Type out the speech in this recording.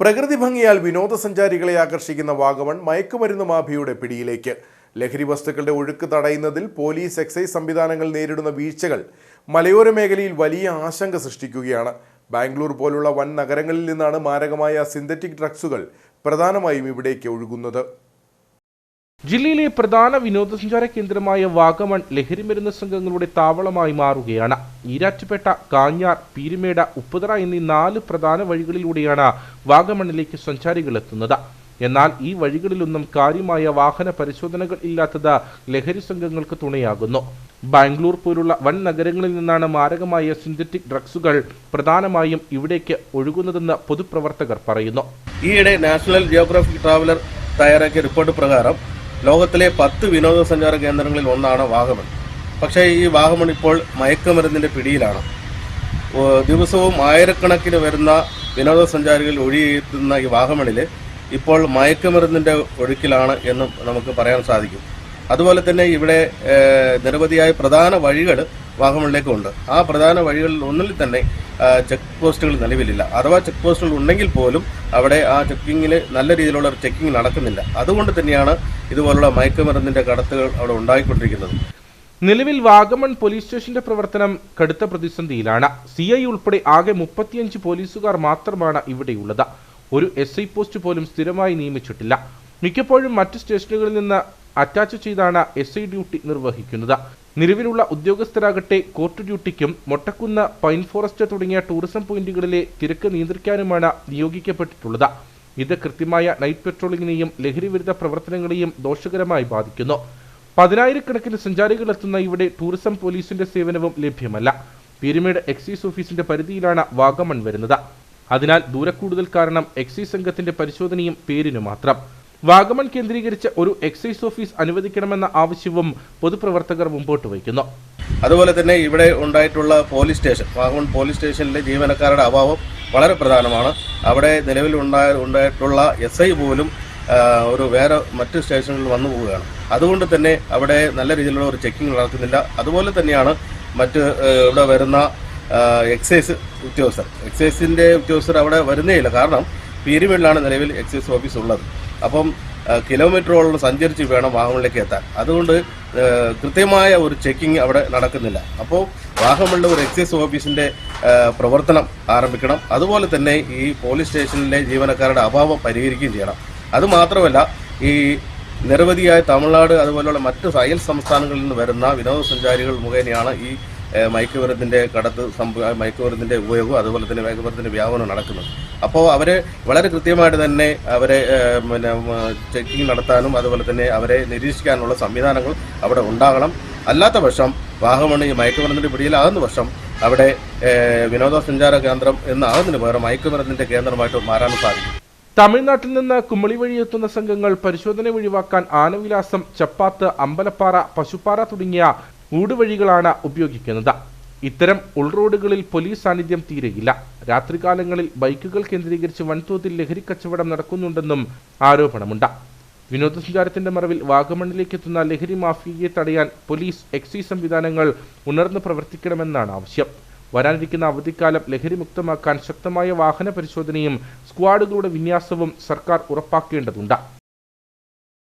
പ്രകൃതി ഭംഗിയാൽ വിനോദസഞ്ചാരികളെ ആകർഷിക്കുന്ന വാഗമൺ മയക്കുമരുന്ന് മാഫിയുടെ പിടിയിലേക്ക്. ലഹരി വസ്തുക്കളുടെ ഒഴുക്ക് തടയുന്നതിൽ പോലീസ് എക്സൈസ് സംവിധാനങ്ങൾ നേരിടുന്ന വീഴ്ചകൾ മലയോര മേഖലയിൽ വലിയ ആശങ്ക സൃഷ്ടിക്കുകയാണ്. ബാംഗ്ലൂർ പോലുള്ള വൻ നഗരങ്ങളിൽ നിന്നാണ് മാരകമായ സിന്തറ്റിക് ഡ്രഗ്സുകൾ പ്രധാനമായും ഇവിടേക്ക് ഒഴുകുന്നത്. ജില്ലയിലെ പ്രധാന വിനോദസഞ്ചാര കേന്ദ്രമായ വാഗമൺ ലഹരിമരുന്ന് സംഘങ്ങളുടെ താവളമായി മാറുകയാണ്. ഈരാറ്റുപേട്ട കാഞ്ഞാർ പീരുമേട ഉപ്പുതറ എന്നീ നാല് പ്രധാന വഴികളിലൂടെയാണ് വാഗമണിലേക്ക് സഞ്ചാരികൾ എത്തുന്നത്. എന്നാൽ ഈ വഴികളിലൊന്നും കാര്യമായ വാഹന പരിശോധനകൾ ഇല്ലാത്തത് ലഹരി സംഘങ്ങൾക്ക് തുണയാകുന്നു. ബാംഗ്ലൂർ പോലുള്ള വൻ നഗരങ്ങളിൽ നിന്നാണ് മാരകമായ സിന്തറ്റിക് ഡ്രഗ്സുകൾ പ്രധാനമായും ഇവിടേക്ക് ഒഴുകുന്നതെന്ന് പൊതുപ്രവർത്തകർ പറയുന്നു. ഈയിടെ നാഷണൽ ജിയോഗ്രാഫിക് ട്രാവലർ തയ്യാറാക്കിയ റിപ്പോർട്ട് പ്രകാരം ലോകത്തിലെ പത്ത് വിനോദസഞ്ചാര കേന്ദ്രങ്ങളിൽ ഒന്നാണ് വാഗമൺ. പക്ഷേ ഈ വാഗമൺ ഇപ്പോൾ മയക്കുമരുന്നിന്റെ പിടിയിലാണ്. ദിവസവും ആയിരക്കണക്കിന് വരുന്ന വിനോദസഞ്ചാരികൾ ഒഴിയെത്തുന്ന ഈ വാഗമണിൽ ഇപ്പോൾ മയക്കുമരുന്നിന്റെ ഒഴുക്കിലാണ് എന്ന് നമുക്ക് പറയാൻ സാധിക്കും. അതുപോലെ തന്നെ ഇവിടെ നിരവധിയായ പ്രധാന വഴികൾ വാഗമണിലേക്കുണ്ട് ആ പ്രധാന വഴികളിൽ ഒന്നിൽ തന്നെ ചെക്ക് പോസ്റ്റുകൾ നിലവിലില്ല. അഥവാ ചെക്ക് പോസ്റ്റുകൾ ഉണ്ടെങ്കിൽ പോലും അവിടെ ആ ചെക്കിങ്ങിൽ നല്ല രീതിയിലുള്ള ചെക്കിംഗ് നടക്കുന്നില്ല. അതുകൊണ്ട് തന്നെയാണ് ഇതുപോലുള്ള മയക്കുമരുന്നിന്റെ കടത്തുകൾ അവിടെ ഉണ്ടായിക്കൊണ്ടിരിക്കുന്നത്. നിലവിൽ വാഗമൺ പോലീസ് സ്റ്റേഷന്റെ പ്രവർത്തനം കടുത്ത പ്രതിസന്ധിയിലാണ്. സി ഐ ഉൾപ്പെടെ ആകെ മുപ്പത്തിയഞ്ച് പോലീസുകാർ മാത്രമാണ് ഇവിടെയുള്ളത്. ഒരു എസ് ഐ പോസ്റ്റ് പോലും സ്ഥിരമായി നിയമിച്ചിട്ടില്ല. മിക്കപ്പോഴും മറ്റ് സ്റ്റേഷനുകളിൽ നിന്ന് അറ്റാച്ച് ചെയ്താണ് എസ് ഡ്യൂട്ടി നിർവഹിക്കുന്നത്. നിലവിലുള്ള ഉദ്യോഗസ്ഥരാകട്ടെ കോർട്ട് ഡ്യൂട്ടിക്കും മൊട്ടക്കുന്ന് പൈൻ ഫോറസ്റ്റ് തുടങ്ങിയ ടൂറിസം പോയിന്റുകളിലെ തിരക്ക് നിയന്ത്രിക്കാനുമാണ് നിയോഗിക്കപ്പെട്ടിട്ടുള്ളത്. ഇത് കൃത്യമായ നൈറ്റ് പെട്രോളിങ്ങിനെയും ലഹരിവിരുദ്ധ പ്രവർത്തനങ്ങളെയും ദോഷകരമായി ബാധിക്കുന്നു. പതിനായിരക്കണക്കിന് സഞ്ചാരികൾ എത്തുന്ന ഇവിടെ ടൂറിസം പോലീസിന്റെ സേവനവും ലഭ്യമല്ല. പീരുമേട് എക്സൈസ് ഓഫീസിന്റെ പരിധിയിലാണ് വാഗമൺ വരുന്നത്. അതിനാൽ ദൂരക്കൂടുതൽ കാരണം എക്സൈസ് സംഘത്തിന്റെ പരിശോധനയും പേരിനു മാത്രം. വാഗമൺ കേന്ദ്രീകരിച്ച ഒരു എക്സൈസ് ഓഫീസ് അനുവദിക്കണമെന്ന ആവശ്യവും പൊതുപ്രവർത്തകർ മുമ്പോട്ട് വയ്ക്കുന്നു. അതുപോലെ തന്നെ ഇവിടെ ഉണ്ടായിട്ടുള്ള പോലീസ് സ്റ്റേഷൻ വാഗമൺ പോലീസ് സ്റ്റേഷനിലെ ജീവനക്കാരുടെ അഭാവം വളരെ പ്രധാനമാണ്. അവിടെ നിലവിൽ ഉണ്ടായ ഉണ്ടായിട്ടുള്ള എസ് ഐ പോലും ഒരു വേറെ മറ്റ് സ്റ്റേഷനിൽ വന്നു പോവുകയാണ്. അതുകൊണ്ട് തന്നെ അവിടെ നല്ല രീതിയിലുള്ള ഒരു ചെക്കിംഗ് നടക്കുന്നില്ല അതുപോലെ തന്നെയാണ് മറ്റ് ഇവിടെ വരുന്ന എക്സൈസ് ഉദ്യോഗസ്ഥർ. എക്സൈസിന്റെ ഉദ്യോഗസ്ഥർ അവിടെ വരുന്നേയില്ല കാരണം പീരുമേളിലാണ് നിലവിൽ എക്സൈസ് ഓഫീസ് ഉള്ളത്. അപ്പം കിലോമീറ്ററോളം സഞ്ചരിച്ച് വേണം വാഗമണിലേക്ക് എത്താൻ. അതുകൊണ്ട് കൃത്യമായ ഒരു ചെക്കിംഗ് അവിടെ നടക്കുന്നില്ല. അപ്പോൾ വാഗമണിലെ ഒരു എക്സൈസ് ഓഫീസിന്റെ പ്രവർത്തനം ആരംഭിക്കണം. അതുപോലെ തന്നെ ഈ പോലീസ് സ്റ്റേഷനിലെ ജീവനക്കാരുടെ അഭാവം പരിഹരിക്കുകയും ചെയ്യണം. അതുമാത്രമല്ല ഈ നിരവധിയായ തമിഴ്നാട് അതുപോലെയുള്ള മറ്റ് അയൽ സംസ്ഥാനങ്ങളിൽ നിന്ന് വരുന്ന വിനോദസഞ്ചാരികൾ മുഖേനയാണ് ഈ ഏഹ്, മയക്കുമരുന്നിന്റെ കടത്ത് സംഭവ മയക്കുമരുന്നിന്റെ ഉപയോഗവും അതുപോലെ തന്നെ മയക്കുമരുന്നിന്റെ വ്യാപനവും നടക്കുന്നത്. അപ്പോൾ അവരെ വളരെ കൃത്യമായിട്ട് തന്നെ അവരെ പിന്നെ ചെക്കിംഗ് നടത്താനും അതുപോലെ തന്നെ അവരെ നിരീക്ഷിക്കാനുള്ള സംവിധാനങ്ങൾ അവിടെ ഉണ്ടാകണം. അല്ലാത്ത പക്ഷം വാഗമണ് ഈ മയക്കുമരുന്നിന്റെ പിടിയിലാകുന്ന പക്ഷം അവിടെ വിനോദസഞ്ചാര കേന്ദ്രം എന്നാകുന്നതിന് പകരം മയക്കുമരുന്നിന്റെ കേന്ദ്രമായിട്ട് മാറാൻ സാധിക്കും. തമിഴ്നാട്ടിൽ നിന്ന് കുമളി വഴി എത്തുന്ന സംഘങ്ങൾ പരിശോധന ഒഴിവാക്കാൻ ആനവിലാസം ചപ്പാത്ത് അമ്പലപ്പാറ പശുപ്പാറ തുടങ്ങിയ ഊടുവഴികളാണ് ഉപയോഗിക്കുന്നത്. ഇത്തരം ഉൾറോഡുകളിൽ പോലീസ് സാന്നിധ്യം തീരെയില്ല. രാത്രികാലങ്ങളിൽ ബൈക്കുകൾ കേന്ദ്രീകരിച്ച് വൻതോതിൽ ലഹരി കച്ചവടം നടക്കുന്നുണ്ടെന്നും ആരോപണമുണ്ട്. വിനോദസഞ്ചാരത്തിന്റെ മറവിൽ വാഗമണ്ണിലേക്ക് എത്തുന്ന ലഹരി മാഫിയയെ തടയാൻ പോലീസ് എക്സൈസ് സംവിധാനങ്ങൾ ഉണർന്ന് പ്രവർത്തിക്കണമെന്നാണ് ആവശ്യം. വരാനിരിക്കുന്ന അവധിക്കാലം ലഹരിമുക്തമാക്കാൻ ശക്തമായ വാഹന പരിശോധനയും സ്ക്വാഡുകളുടെ വിന്യാസവും സർക്കാർ ഉറപ്പാക്കേണ്ടതുണ്ട്.